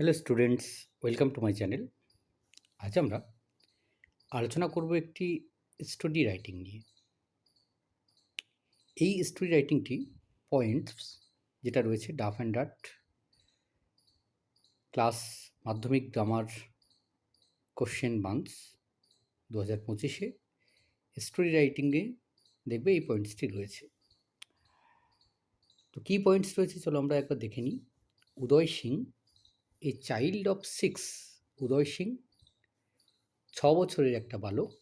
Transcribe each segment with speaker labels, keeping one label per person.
Speaker 1: Hello students welcome to my channel আজ আমরা আলোচনা করব একটি স্টোরি রাইটিং নিয়ে। এই স্টোরি রাইটিংটি পয়েন্টস যেটা রয়েছে Duff and Dutt class Madhyamik grammar question buns দু হাজার পঁচিশে স্টোরি রাইটিংয়ে দেখবে এই পয়েন্টসটি রয়েছে। তো কী পয়েন্টস রয়েছে চলো আমরা একবার দেখে নিই। Uday Singh a child of six Uday Singh, ছ বছরের একটা বালক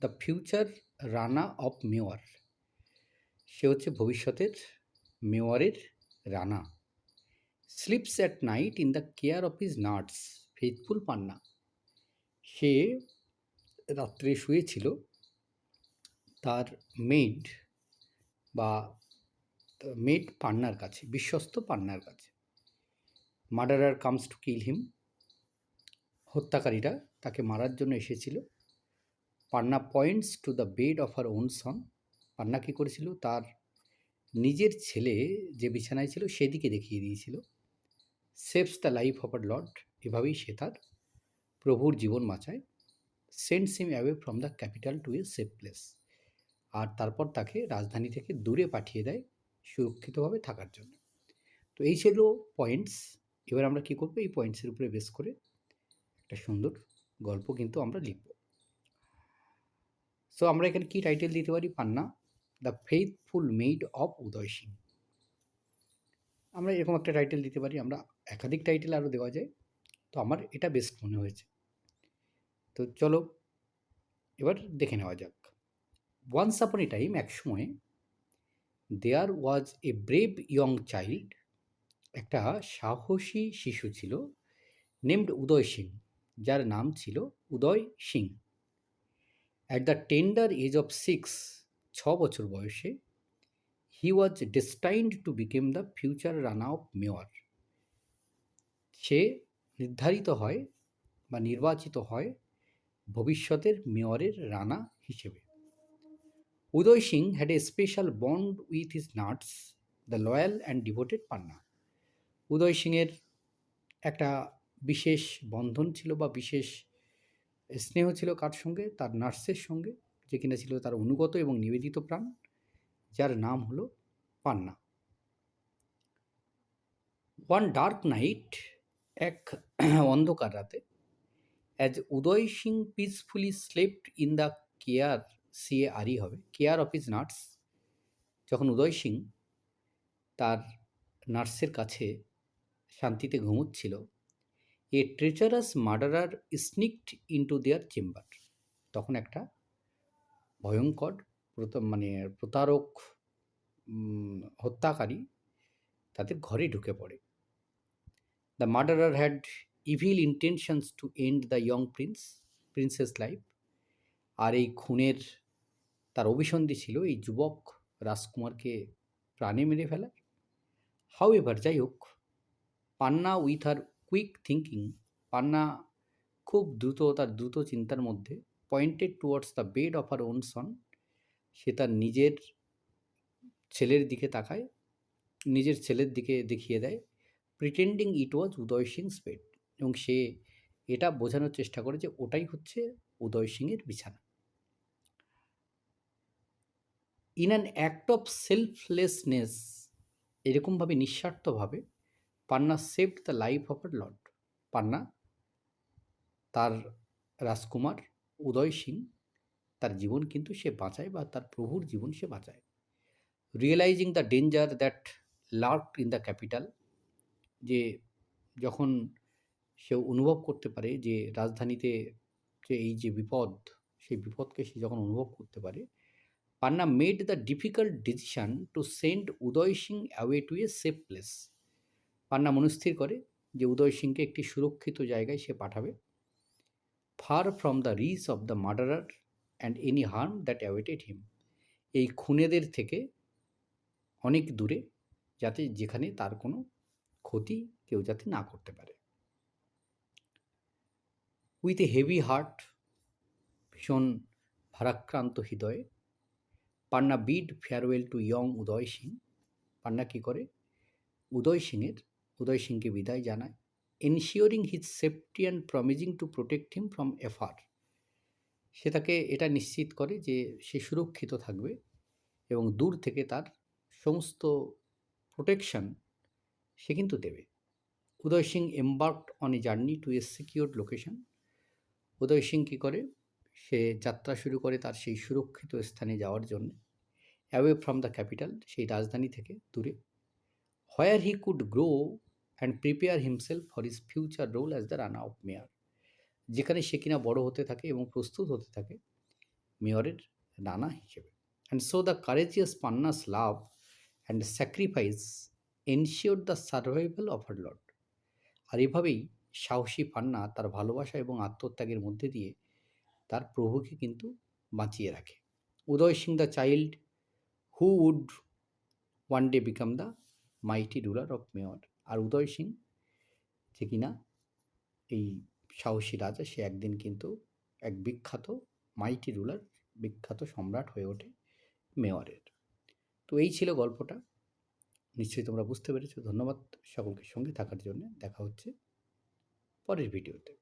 Speaker 1: the future Rana of Mewar সে হচ্ছে ভবিষ্যতের মেওয়ারের Rana. Sleeps at night in the care of his nurse faithful Panna. সে রাত্রে শুয়েছিল, তার মেড বা মেড পান্নার কাছে, বিশ্বস্ত পান্নার কাছে। Murderer comes to kill him. হত্যাকারীরা তাকে মারার জন্য এসেছিল। Panna points to the bed of her own son. Panna কী করেছিল? তার নিজের ছেলে যে বিছানায় ছিল সেদিকে দেখিয়ে দিয়েছিল। Saves the life of her lord, এভাবেই সে তার প্রভুর জীবন বাঁচায়। Sent him away from the capital to a safe place. আর তারপর তাকে রাজধানী থেকে দূরে পাঠিয়ে দেয় সুরক্ষিতভাবে থাকার জন্য। তো এই ছিল পয়েন্টস। এবার আমরা কী করব? এই পয়েন্টসের উপরে বেস করে একটা সুন্দর গল্প কিন্তু আমরা লিখব। সো আমরা এখানে কি টাইটেল দিতে পারি? Panna the faithful maid of Uday Singh আমরা এরকম একটা টাইটেল দিতে পারি, আমরা একাধিক টাইটেল আরও দেওয়া যায়। তো আমার এটা বেস্ট মনে হয়েছে। তো চলো, এবার দেখে নেওয়া যাক। ওয়ান্স আপন এ টাইম এক সময় there was a brave young child একটা সাহসী শিশু ছিল নেমড উদয় সিং, যার নাম ছিল Uday Singh. At the tender age of six ছ বছর বয়সে he was destined to become the future Rana of Mewar সে নির্ধারিত হয় বা নির্বাচিত হয় ভবিষ্যতের মেয়রের রানা হিসেবে। Uday Singh had a special bond with his nurse the loyal and devoted Panna Uday সিংয়ের একটা বিশেষ বন্ধন ছিল বা বিশেষ স্নেহ ছিল কার সঙ্গে? তার নার্সের সঙ্গে, যে কিনা ছিল তার অনুগত এবং নিবেদিত প্রাণ, যার নাম হলো পান্না। ওয়ান ডার্ক নাইট এক অন্ধকার রাতে, as Uday Singh peacefully slept in the care C A R, care of his nurse, যখন উদয় সিং তার নার্সের কাছে শান্তিতে ঘুমোচ্ছিল। A treacherous murderer sneaked into their chamber তখন একটা ভয়ঙ্কর মানে প্রতারক হত্যাকারী তাদের ঘরে ঢুকে পড়ে। The murderer had evil intentions to end the young prince princess life আর এই খুনের তার অভিসন্ধি ছিল এই যুবক রাজকুমারকে প্রাণে মেরে ফেলার। হাউ এভার যাই হোক Panna with her quick thinking Panna খুব দ্রুত তার দ্রুত চিন্তার মধ্যে pointed towards the bed of her own son সে তার নিজের ছেলের দিকে তাকায়, নিজের ছেলের দিকে দেখিয়ে দেয় প্রিটেন্ডিং ইট ওয়াজ উদয় সিং স্পেড এবং সে এটা বোঝানোর চেষ্টা করে যে ওটাই হচ্ছে উদয় সিংয়ের বিছানা। In an act of selflessness এরকমভাবে নিঃস্বার্থভাবে Panna saved the life of her lord Panna, তার রাজকুমার উদয় সিং, তার জীবন কিন্তু সে বাঁচায় বা তার প্রভুর জীবন সে বাঁচায়। Realising the danger that lurk in the capital যে যখন সে অনুভব করতে পারে যে রাজধানীতে যে এই যে বিপদ, সেই বিপদকে সে যখন অনুভব করতে পারে, Panna made the difficult decision to send Uday Singh away to a safe place Panna মনস্থির করে যে উদয় সিংকে একটি সুরক্ষিত জায়গায় সে পাঠাবে। Far from the reach of the murderer and any harm that awaited him এই খুনেদের থেকে অনেক দূরে যাতে যেখানে তার কোনো ক্ষতি কেউ যাতে না করতে পারে। উইথ এ হেভি হার্ট ভীষণ ভারাক্রান্ত হৃদয়ে Panna bid farewell to young Uday Singh. Panna কী করে? উদয় সিংয়ের উদয় সিংকে বিদায় জানায় ensuring his safety and promising to protect him from afar সে তাকে এটা নিশ্চিত করে যে সে সুরক্ষিত থাকবে এবং দূর থেকে তার সমস্ত প্রোটেকশন সে কিন্তু দেবে। Uday Singh embarked on a journey to a secured location Uday Singh কী করে? সে যাত্রা শুরু করে তার সেই সুরক্ষিত স্থানে যাওয়ার জন্য। অ্যাওয়ে ফ্রম দ্য ক্যাপিটাল সেই রাজধানী থেকে দূরে। Where he could grow and prepare himself for his future role as the Rana of Mewar যেখানে সে কিনা বড় হতে থাকে এবং প্রস্তুত হতে থাকে মেয়রের রানা হিসেবে। And so the courageous Panna's love and sacrifice ensure the survival of her lord আর এভাবেই সাহসী পান্না তার ভালোবাসা এবং আত্মত্যাগের মধ্যে দিয়ে তার প্রভুকে কিন্তু বাঁচিয়ে রাখে। Uday Singh the child who would one day become the mighty ruler of Mewar আর উদয় সিং, যে কিনা এই সাহসী রাজা, সে একদিন কিন্তু এক বিখ্যাত মাইটি রুলার, বিখ্যাত সম্রাট হয়ে ওঠে মেওয়ারের তো এই ছিল গল্পটা। নিশ্চয়ই তোমরা বুঝতে পেরেছ। ধন্যবাদ সকলকে সঙ্গে থাকার জন্য। দেখা হচ্ছে পরের ভিডিওতে।